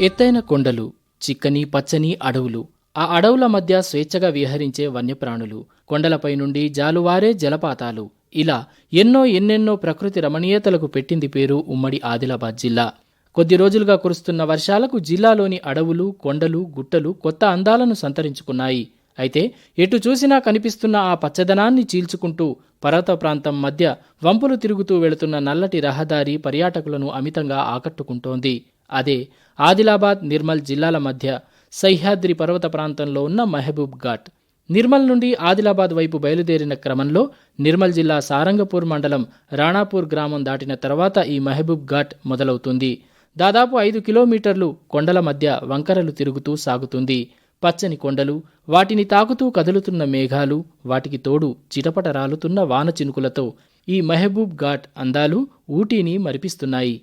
ఎత్తైన కొండలు చిక్కని పచ్చని అడవులు ఆ అడవుల మధ్య స్వేచ్ఛగా విహరించే వన్యప్రాణులు కొండలపై నుండి జాలువారే జలపాతాలు. ఇలా ఎన్నో ఎన్నెన్నో ప్రకృతి రమణీయతలకు పెట్టింది పేరు ఉమ్మడి ఆదిలాబాద్ జిల్లా. కొద్ది రోజులుగా కురుస్తున్న వర్షాలకు జిల్లాలోని అడవులు కొండలు గుట్టలు కొత్త అందాలను సంతరించుకున్నాయి. అయితే ఎటు చూసినా కనిపిస్తున్న ఆ పచ్చదనాన్ని చీల్చుకుంటూ పర్వత ప్రాంతం మధ్య వంపులు తిరుగుతూ వెళుతున్న నల్లటి రహదారి పర్యాటకులను అమితంగా ఆకట్టుకుంటోంది. అదే ఆదిలాబాద్ నిర్మల్ జిల్లాల మధ్య సహ్యాద్రి పర్వత ప్రాంతంలో ఉన్న మహబూబ్ ఘాట్. నిర్మల్ నుండి ఆదిలాబాద్ వైపు బయలుదేరిన క్రమంలో నిర్మల్ జిల్లా సారంగపూర్ మండలం రాణాపూర్ గ్రామం దాటిన తర్వాత ఈ మహబూబ్ ఘాట్ మొదలవుతుంది. దాదాపు ఐదు కిలోమీటర్లు కొండల మధ్య వంకరలు తిరుగుతూ సాగుతుంది. పచ్చని కొండలు వాటిని తాకుతూ కదులుతున్న మేఘాలు వాటికి తోడు చిటపట రాలుతున్న వాన చినుకులతో ఈ మహబూబ్ ఘాట్ అందాలు ఊటీని మరిపిస్తున్నాయి.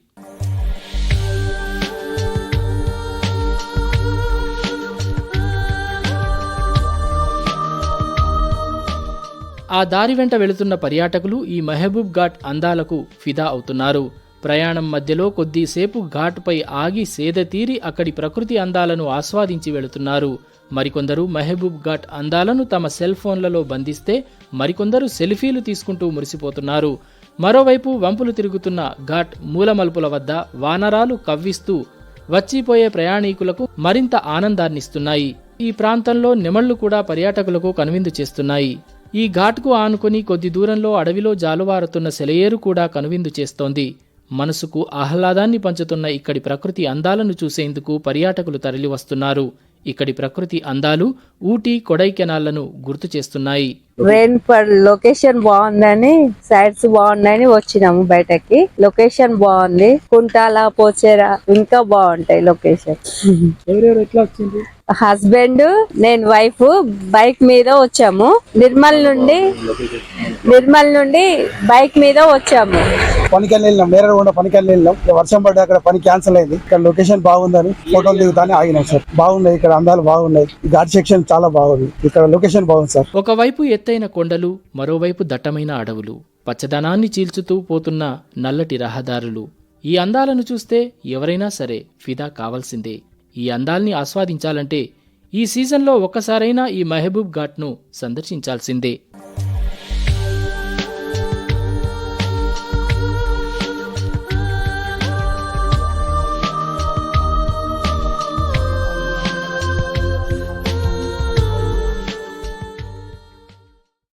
ఆ దారి వెంట వెళుతున్న పర్యాటకులు ఈ మహబూబ్ ఘాట్ అందాలకు ఫిదా అవుతున్నారు. ప్రయాణం మధ్యలో కొద్దిసేపు ఘాట్పై ఆగి సేద తీరి అక్కడి ప్రకృతి అందాలను ఆస్వాదించి వెళుతున్నారు. మరికొందరు మహబూబ్ ఘాట్ అందాలను తమ సెల్ ఫోన్లలో బంధిస్తే మరికొందరు సెల్ఫీలు తీసుకుంటూ మురిసిపోతున్నారు. మరోవైపు వంపులు తిరుగుతున్న ఘాట్ మూలమలుపుల వద్ద వానరాలు కవ్విస్తూ వచ్చిపోయే ప్రయాణికులకు మరింత ఆనందాన్నిస్తున్నాయి. ఈ ప్రాంతంలో నెమళ్ళు కూడా పర్యాటకులకు కనువిందు చేస్తున్నాయి. ఈ ఘాట్కు ఆనుకొని కొద్ది దూరంలో అడవిలో జాలువారుతున్న సెలయేరు కూడా కనువిందు చేస్తోంది. మనసుకు ఆహ్లాదాన్ని పంచుతున్న ఇక్కడి ప్రకృతి అందాలను చూసేందుకు పర్యాటకులు తరలివస్తున్నారు. ఇక్కడి ప్రకృతి అందాలు ఊటీ కొడైకెనాల్లను గుర్తు చేస్తున్నాయి. రెయిన్ పడ్ లొకేషన్ బాగుందని సైడ్స్ బాగున్నాయని వచ్చినాము బయటకి. లొకేషన్ బాగుంది. కుంటాల పోచేరా ఇంకా బాగుంటాయి లొకేషన్ హస్బెండ్ నేను వైఫ్ బైక్ మీద వచ్చాము. నిర్మల్ నుండి నిర్మల్ నుండి బైక్ మీద వచ్చాము. పనికి వెళ్ళినాం. నేరడ కూడా పనికి వెళ్ళినాం. వర్షం పడ్డా అక్కడ పని క్యాన్సిల్ అయింది. ఇక్కడ లొకేషన్ బాగుందని ఫోటోలు దిగుతానే ఆగినాం సార్. బాగున్నాయి ఇక్కడ అందాలు బాగున్నాయి. ఘాట్ సెక్షన్ చాలా బాగుంది. ఇక్కడ లొకేషన్ బాగుంది సార్. ఒకవైపు ఎత్తైన కొండలు మరోవైపు దట్టమైన అడవులు. పచ్చదనాన్ని చీల్చుతూ పోతున్న నల్లటి రహదారులు. ఈ అందాలను చూస్తే ఎవరైనా సరే ఫిదా కావాల్సిందే. ఈ అందాల్ని ఆస్వాదించాలంటే ఈ సీజన్లో ఒక్కసారైనా ఈ మహబూబ్ ఘాట్ను సందర్శించాల్సిందే.